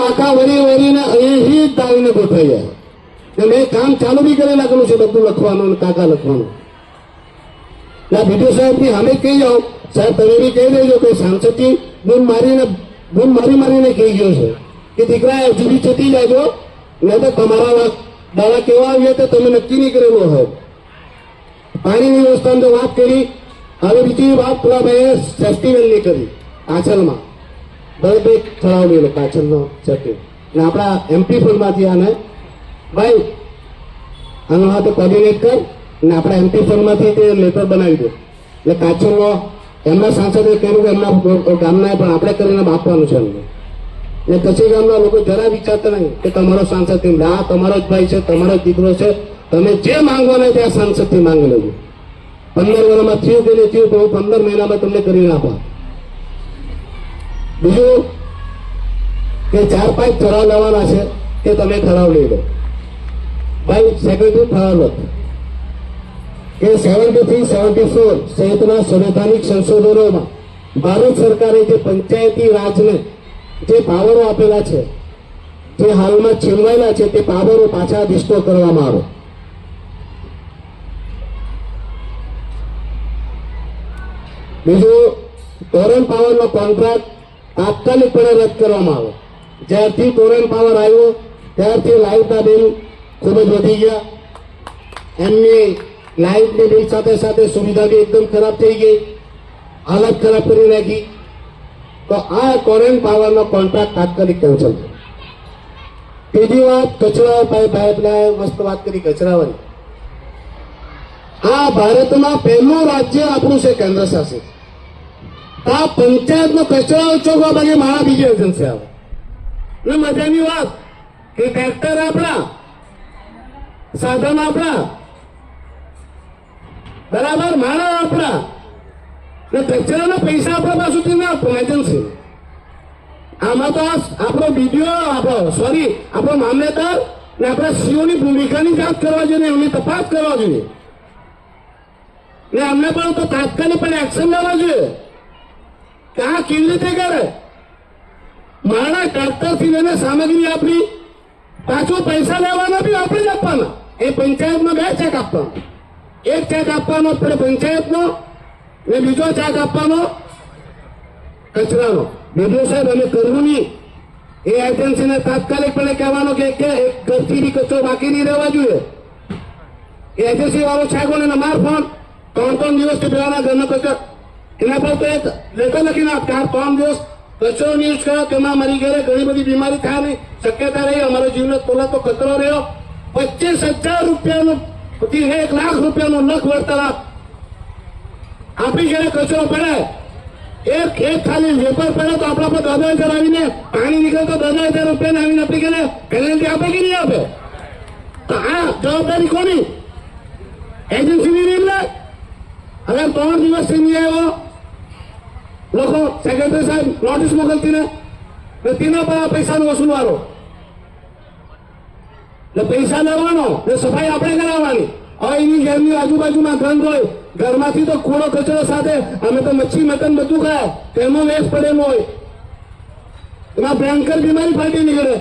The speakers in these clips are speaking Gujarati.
વાંકા વરી વરીને અહીંથી જ દાવીને ગોઠવાઈ જાય કે મેં કામ ચાલુ બી કરી નાખેલું છે બધું લખવાનું કાકા લખવાનું. ના બીજો સાહેબ બી અમે કહી જાઓ. સાહેબ, તમે બી કહી દેજો કે સાંસદથી બૂમ મારીને બૂમ મારી મારીને કહી ગયો છે કે દીકરા હજુ બી ચતી જાજો નહીં તો તમારા વાત દાડા કેવા આવ્યા તો તમે નક્કી નહીં કરેલું હોય. પાણીની વ્યવસ્થાની વાત કરી. હવે બીજી વાત પેલા ભાઈએ ફેસ્ટિવલની કરી, આંચલમાં. ભાઈ ભાઈ ખરાવડેલો પાછળનો ચટે અને આપણા એમપી ફોનમાંથી આને, ભાઈ આનો હાથે કોર્ડિનેટ કર ને આપણા એમપી ફોનમાંથી તે લેટર બનાવી દે. એટલે કાચરનો એમના સાંસદે કહ્યું કે એમના ગામના પણ આપણે કરીને આપવાનું છે એમને. ને કચ્છી ગામના લોકો જરા વિચારતા નહીં કે તમારો સાંસદ કેમ આ તમારો જ ભાઈ છે, તમારો જ દીકરો છે. તમે જે માંગવાના ત્યાં સાંસદથી માંગી લેજો. પંદર મહિનામાં થયું કે નહીં થયું તો હું પંદર મહિનામાં તમને કરીને આપા બીજું કે ચાર પાંચ ઠરાવ લેવાના છે કે તમે ઠરાવ લઈ લો. બાય સેક્રેટરી ઠરાવ કે સેવન્ટી થ્રી સેવન્ટી ફોર સહિતના સંવૈધાનિક સંશોધનોમાં ભારત સરકારે જે પંચાયતી રાજને જે પાવરો આપેલા છે, જે હાલમાં છીનવાયેલા છે, તે પાવરો પાછા રિસ્ટોર કરવામાં આવે. બીજું ટોરન પાવરનો કોન્ટ્રાક્ટ તાત્કાલિકપણે રદ કરવામાં આવે. જ્યારથી કોરેન પાવર આવ્યો, ત્યારથી લાઇટના બિલ ખૂબ જ વધી ગયા. એમની લાઇટની બિલ સાથે સાથે સુવિધા બી એકદમ ખરાબ થઈ ગઈ. હાલત ખરાબ કરી નાખી. તો આ ટોરેન પાવરનો કોન્ટ્રાક્ટ તાત્કાલિક કેન્સલ ત્રીજી વાત કચરા પાઇપલાઇન મસ્ત વાત કરી, કચરાવાળી. આ ભારતમાં પહેલું રાજ્ય આપણું છે કેન્દ્ર શાસિત આ પંચાયતનો કચરો ઉચોકવા બાકી મારા બીજી એજન્સી આવે એટલે મજાની વાત. કે ટ્રેક્ટર આપણા, સાધન આપણા, બરાબર માણસ આપણા. ને કચરાના પૈસા આપણા પાસેથી ના આપો એજન્સી આમાં તો આપણો બીડીઓ આપણો સોરી આપણો મામલેદાર ને આપણા સીઓની ભૂમિકાની જાત કરવા જોઈએ ને એમની તપાસ કરવા જોઈએ. ને અમને પણ તો તાત્કાલિક પણ એક્શન લેવા જોઈએ. આ કેવી રીતે કરે? મારા ટ્રેક્ટરથી લઈને સામગ્રી આપણી પાછો પૈસા લેવાના બી આપણે જ આપવાના. એ પંચાયતમાં બે ચેક આપવાનો. એક ચેક આપવાનો પંચાયતનો ને બીજો ચેક આપવાનો કચરાનો. બીજો સાહેબ, અમે કરવું નહીં. એ એજન્સીને તાત્કાલિકપણે કહેવાનો કે કે એક ઘરથી બી કચરો બાકી નહીં રહેવા જોઈએ. એ એજન્સી વાળો છે કોને માર ફોન ત્રણ ત્રણ દિવસથી પહેલાના ઘરનો કચરો એના પર એક લેટર લખીને આપ કે આ ત્રણ દિવસ કચરો ન્યૂઝ કર્યો તેમાં મારી ઘરે ઘણી બધી બીમારી થાય નહીં શક્યતા રહી, અમારો જીવનો તો કચરો રહ્યો. પચીસ હજાર રૂપિયાનો એક લાખ રૂપિયાનો લખ વળતર આપી. ઘરે કચરો પડે, એક એક ખાલી વેપાર પડે તો આપણા પર દસ હજાર આવીને પાણી નીકળે તો દસ હજાર રૂપિયા આવીને આપણી ઘરે પેનલ્ટી આપે કે નહીં આપે? તો આ જવાબદારી કોની? એજન્સીની નહીં હવે ત્રણ દિવસથી નહીં આવ્યો લોકો સેક્રેટરી સાહેબ નોટિસ મોકલતી ને તેના પર આ પૈસાનો વસૂલવાનો પૈસા લેવાનો ને સફાઈ આપણે કરાવવાની. હવે એની ઘરની આજુબાજુમાં ગંધ હોય, ઘરમાંથી તો કૂડો કચરો સાથે, અમે તો મચ્છી, મટન બધું ખાય, તેમાં વેસ પડેલો હોય. એમાં ભયંકર બીમારી ફાટી નીકળે.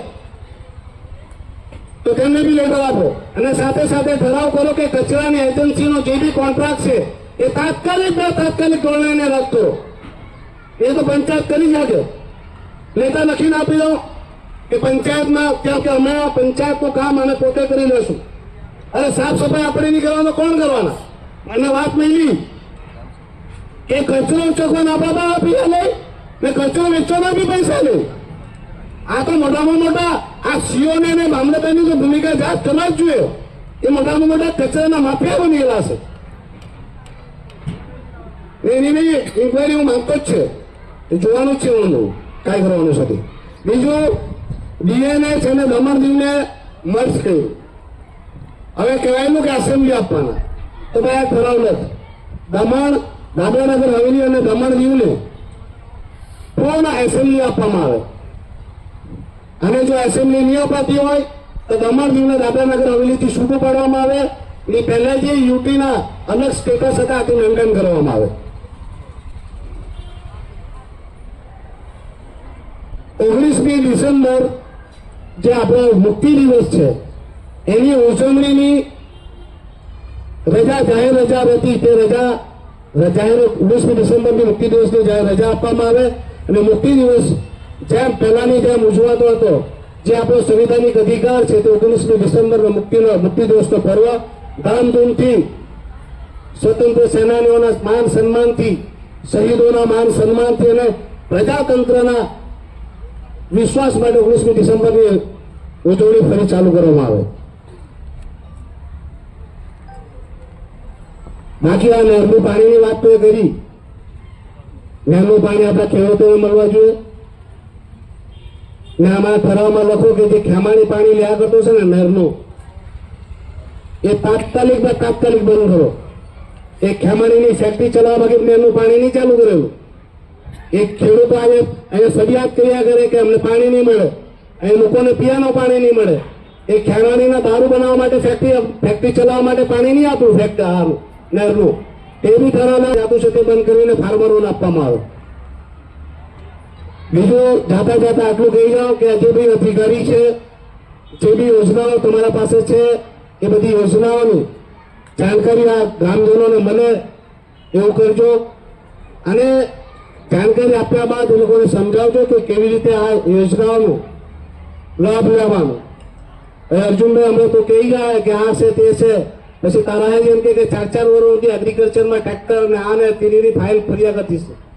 તો તેમને બી લેટર આપો. અને સાથે સાથે ઠરાવ કરો કે કચરાની એજન્સીનો જે બી કોન્ટ્રાક્ટ છે, એ તાત્કાલિક તાત્કાલિક ધોરણે કરો. એ તો પંચાયત કરી શકે નેતા લખીને આપી દો કે પંચાયતમાં કેમ કે અમે પંચાયતનું કામ અમે પોતે કરી લેશું અરે સાફ સફાઈ આપણે નહીં કરવાનો, કોણ કરવાના? મને વાત નહીં એ કચરો ઉચકવાના આપણા બા આપી લે ને કચરો વેચવાના બી પૈસા લે આ તો મોટામાં મોટા, આ સીઓને અને મામલતદારની જો ભૂમિકા જાત કરવા જ જોઈએ. એ મોટામાં મોટા કચરાના માફિયા બની ગયેલા છે. એની ઇન્કવાયરી હું માંગતો જ છે. જોવાનું છે હું કાંઈ કરવાનું સાથે બીજું ડીએનએ છે ને દમણ દીવને મર્જ કર્યું હવે કહેવાયેલું કે એસેમ્બલી આપવાના. તો ભાઈ આ ઠરાવ નથી દમણ દાદરાનગર હવેલી અને દમણ દીવને પૂર્ણ એસેમ્બલી આપવામાં આવે. અને જો એસેમ્બલી નહીં અપાતી હોય, તો દમણ દીવને દાદરાનગર હવેલીથી છૂટું પાડવામાં આવે. એ પહેલા જે યુટીના અલગ સ્ટેટસ હતા તેનું મેન્ટેન કરવામાં આવે. ઓગણીસ એકત્રીસ ડિસેમ્બર જે આપણો મુક્તિ દિવસ છે, એની ઉજવણીની રજા જાહેર રજા હતી તે રજા જાહેર ઓગણીસમી ડિસેમ્બરની મુક્તિ દિવસની જાહેર રજા આપવામાં આવે અને મુક્તિ દિવસ જેમ પહેલાની જેમ ઉજવાતો હતો, જે આપણો સંવિધાનિક અધિકાર છે, તે ઓગણીસમી ડિસેમ્બરનો મુક્તિનો, મુક્તિ દિવસનો પર્વ. ધામધૂમથી સ્વતંત્ર સેનાનીઓના માન સન્માનથી, શહીદોના માન સન્માનથી અને પ્રજાતંત્રના વિશ્વાસ માટે ઓગણીસમી ડિસેમ્બરની ઉજવણી ફરી ચાલુ કરવામાં આવે. બાકી આ નહેરનું પાણીની વાત તો કરી. નહેરનું પાણી આપણા ખેડૂતોને મળવા જોઈએ. ને આમાં ઠરાવમાં લખો કે જે ખેમાણી પાણી લ્યા કરતો છે ને નહેરનું, એ તાત્કાલિક તાત્કાલિક બંધ કરો. એ ખેમાણીની ફેક્ટરી ચલાવવા માટે નહેરનું પાણી નહીં ચાલુ કરેલું. એક ખેડૂતો આવે અહીંયા ફરિયાદ કર્યા કરે કે અમને પાણી નહીં મળે અહીં લોકોને પીવાનું પાણી નહીં મળે. એ ખેરાણીના દારૂ બનાવવા માટે ફેક્ટરી ફેક્ટરી ચલાવવા માટે પાણી નહીં આપવું ફેક્ટરી આનું નહેરનું. તે બી ઠરાવના જાતું છે તે બંધ કરીને ફાર્મરોને આપવામાં આવે. બીજું, જાતા જાતા આટલું કહી જાઓ કે જે બી અધિકારી છે, જે બી યોજનાઓ તમારા પાસે છે, એ બધી યોજનાઓની જાણકારી આ ગ્રામજનોને મળે, એવું કરજો. અને જાણકારી આપ્યા બાદ એ લોકોને સમજાવજો કે કેવી રીતે આ યોજનાઓનો લાભ લેવાનો. અર્જુનભાઈ અમે તો કહી ગયા કે આ છે, તે છે. પછી તારા એમ કે ચાર ચાર વર્ષથી એગ્રીકલ્ચરમાં ટ્રેક્ટર ને આ ને તેની ફાઇલ ફર્યા કરતી છે.